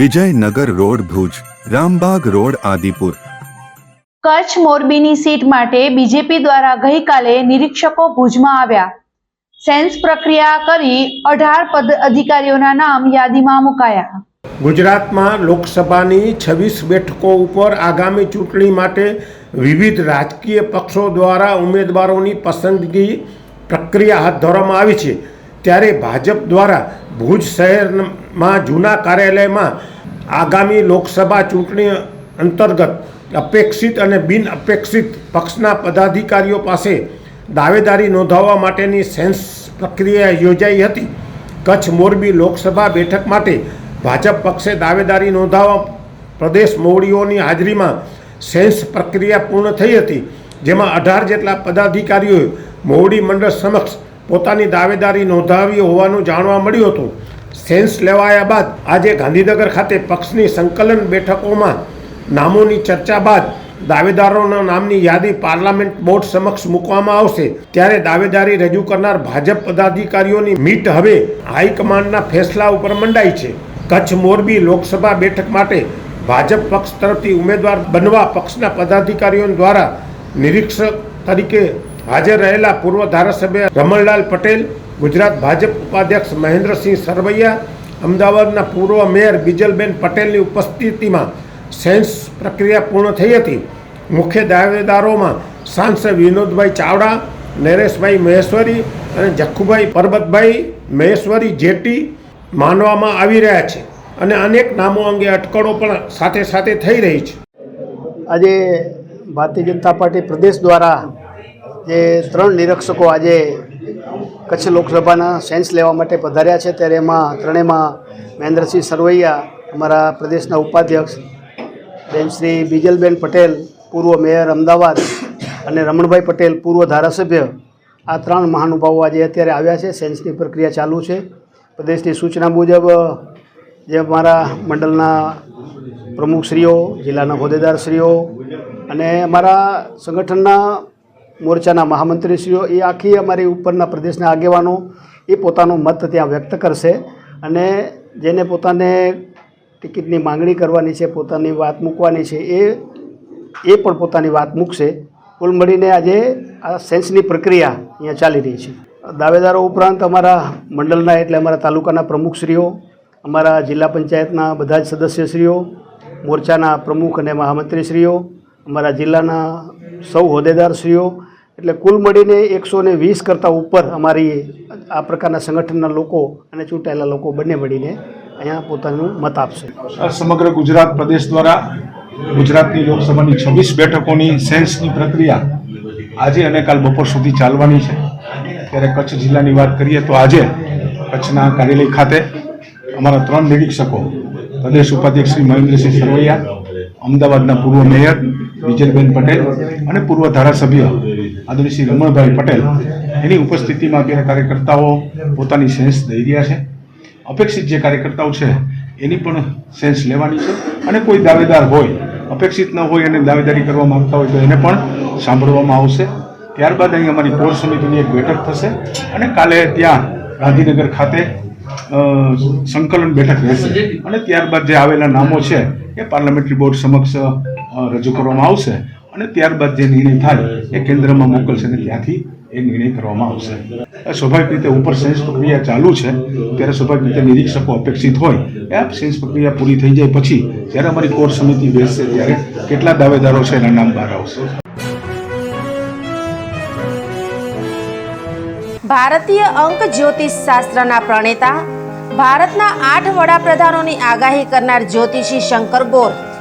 Vijaynagar road Bhuj Rambag road Adipur. Kutch મોરબીની seat માટે BJP દ્વારા ગઈકાલે નિરીક્ષકો ભુજમાં આવ્યા. સેન્સ પ્રક્રિયા કરી અઢાર પદ અધિકારીઓના નામ યાદીમાં મુકાયા. ગુજરાતમાં લોકસભાની છવ્વીસ બેઠકો ઉપર આગામી ચૂંટણી માટે વિવિધ રાજકીય પક્ષો દ્વારા ઉમેદવારોની પસંદગી પ્રક્રિયા હાથ ધરવામાં આવી છે. ત્યારે ભાજપ દ્વારા ભુજ શહેરમાં જૂના કાર્યાલયમાં આગામી લોકસભા ચૂંટણી અંતર્ગત અપેક્ષિત અને બિન અપેક્ષિત પક્ષના પદાધિકારીઓ પાસે દાવેદારી નોંધાવવા માટેની સેન્સ પ્રક્રિયા યોજાઈ હતી. કચ્છ મોરબી લોકસભા બેઠક માટે ભાજપ પક્ષે દાવેદારી નોંધાવવા પ્રદેશ મોવડીઓની હાજરીમાં સેન્સ પ્રક્રિયા પૂર્ણ થઈ હતી, જેમાં અઢાર જેટલા પદાધિકારીઓએ મોવડી મંડળ સમક્ષ પોતાની દાવેદારી નોંધાવી હોવાનું જાણવા મળ્યું હતું. સેન્સ લેવાયા બાદ આજે ગાંધીનગર ખાતે પક્ષની સંકલન બેઠકોમાં નામોની ચર્ચા બાદ દાવેદારોના નામની યાદી પાર્લામેન્ટ બોર્ડ સમક્ષ મૂકવામાં આવશે. ત્યારે દાવેદારી રજૂ કરનાર ભાજપ પદાધિકારીઓની મીટ હવે હાઈકમાન્ડના ફેસલા ઉપર મંડાઈ છે. કચ્છ મોરબી લોકસભા બેઠક માટે ભાજપ પક્ષ તરફથી ઉમેદવાર બનવા પક્ષના પદાધિકારીઓ દ્વારા નિરીક્ષક તરીકે હાજર રહેલા પૂર્વ ધારાસભ્ય રમણલાલ પટેલ, ગુજરાત ભાજપ ઉપાધ્યક્ષ મહેન્દ્રસિંહ સરવૈયા, અમદાવાદના પૂર્વ મેયર બિજલબેન પટેલની ઉપસ્થિતિમાં સેન્સ પ્રક્રિયા પૂર્ણ થઈ હતી. મુખ્ય દાવેદારોમાં સાંસદ વિનોદભાઈ ચાવડા, નરેશભાઈ મહેશ્વરી અને જખુભાઈ પરબતભાઈ મહેશ્વરી જેટી માનવામાં આવી રહ્યા છે અને અનેક નામો અંગે અટકળો પણ સાથે સાથે થઈ રહી છે. આજે ભારતીય જનતા પાર્ટી પ્રદેશ દ્વારા જે ત્રણ નિરીક્ષકો આજે કચ્છ લોકસભાના સેન્સ લેવા માટે પધાર્યા છે, ત્યારે એમાં ત્રણેયમાં મહેન્દ્રસિંહ સરવૈયા, અમારા પ્રદેશના ઉપાધ્યક્ષ, બેન શ્રી બીજલબેન પટેલ, પૂર્વ મેયર અમદાવાદ અને રમણભાઈ પટેલ, પૂર્વ ધારાસભ્ય, આ ત્રણ મહાનુભાવો આજે અત્યારે આવ્યા છે, સેન્સની પ્રક્રિયા ચાલુ છે. પ્રદેશની સૂચના મુજબ, જે અમારા મંડળના પ્રમુખશ્રીઓ, જિલ્લાના હોદ્દેદારશ્રીઓ અને અમારા સંગઠનના મોરચાના મહામંત્રીશ્રીઓ એ આખી અમારી ઉપરના પ્રદેશના આગેવાનો એ પોતાનો મત ત્યાં વ્યક્ત કરશે અને જેને પોતાને ટિકિટની માંગણી કરવાની છે, પોતાની વાત મૂકવાની છે, એ એ પણ પોતાની વાત મૂકશે. કુલ મળીને આજે આ સેન્સની પ્રક્રિયા અહીંયા ચાલી રહી છે. દાવેદારો ઉપરાંત અમારા મંડળના એટલે અમારા તાલુકાના પ્રમુખશ્રીઓ, અમારા જિલ્લા પંચાયતના બધા જ સદસ્યશ્રીઓ, મોરચાના પ્રમુખ અને મહામંત્રીશ્રીઓ, અમારા જિલ્લાના સૌ હોદ્દેદારશ્રીઓ, એટલે કુલ મળીને એકસો ને વીસ કરતાં ઉપર અમારી આ પ્રકારના સંગઠનના લોકો અને ચૂંટાયેલા લોકો બંને મળીને અહીંયા પોતાનું મત આપશે. સમગ્ર ગુજરાત પ્રદેશ દ્વારા ગુજરાતની લોકસભાની છવ્વીસ બેઠકોની સેન્સની પ્રક્રિયા આજે અને કાલ બપોર સુધી ચાલવાની છે. ત્યારે કચ્છ જિલ્લાની વાત કરીએ તો આજે કચ્છના કાર્યાલય ખાતે અમારા ત્રણ નિરીક્ષકો, પ્રદેશ ઉપાધ્યક્ષ શ્રી મહેન્દ્રસિંહ સરવૈયા, અમદાવાદના પૂર્વ મેયર વિજયબેન પટેલ અને પૂર્વ ધારાસભ્ય આદરણીય શ્રી રમણભાઈ પટેલ. એની ઉપસ્થિતિમાં અત્યારે કાર્યકર્તાઓ પોતાની સેન્સ દઈ રહ્યા છે. અપેક્ષિત જે કાર્યકર્તાઓ છે, એની પણ સેન્સ લેવાની છે. અને કોઈ દાવેદાર હોય, અપેક્ષિત ન હોય અને દાવેદારી કરવા માંગતા હોય તો એને પણ સાંભળવામાં આવશે. ત્યારબાદ અહીં અમારી કોર સમિતિની એક બેઠક થશે અને કાલે ત્યાં ગાંધીનગર ખાતે સંકલન બેઠક રહેશે. અને ત્યારબાદ જે આવેલા નામો છે, એ પાર્લામેન્ટરી બોર્ડ સમક્ષ રજૂ કરવામાં આવશે અને ત્યારબાદ જે નિર્ણય થાય એ કેન્દ્રમાં મોકલશે અને ત્યાંથી એ નિર્ણય કરવામાં આવશે. સ્વાભાવિક રીતે ઉપર સેન્સ પ્રક્રિયા ચાલુ છે. ત્યારે સ્વાભાવિક રીતે નિરીક્ષકો અપેક્ષિત હોય એ સેન્સ પ્રક્રિયા પૂરી થઈ જાય પછી જ્યારે અમારી કોર સમિતિ બેસશે ત્યારે કેટલા દાવેદારો છે એના નામ બહાર આવશે. ભારતીય અંક જ્યોતિષ શાસ્ત્રના પ્રણેતા, ભારતના આઠ વડાપ્રધાનોની આગાહી કરનાર જ્યોતિષી શંકર ગોર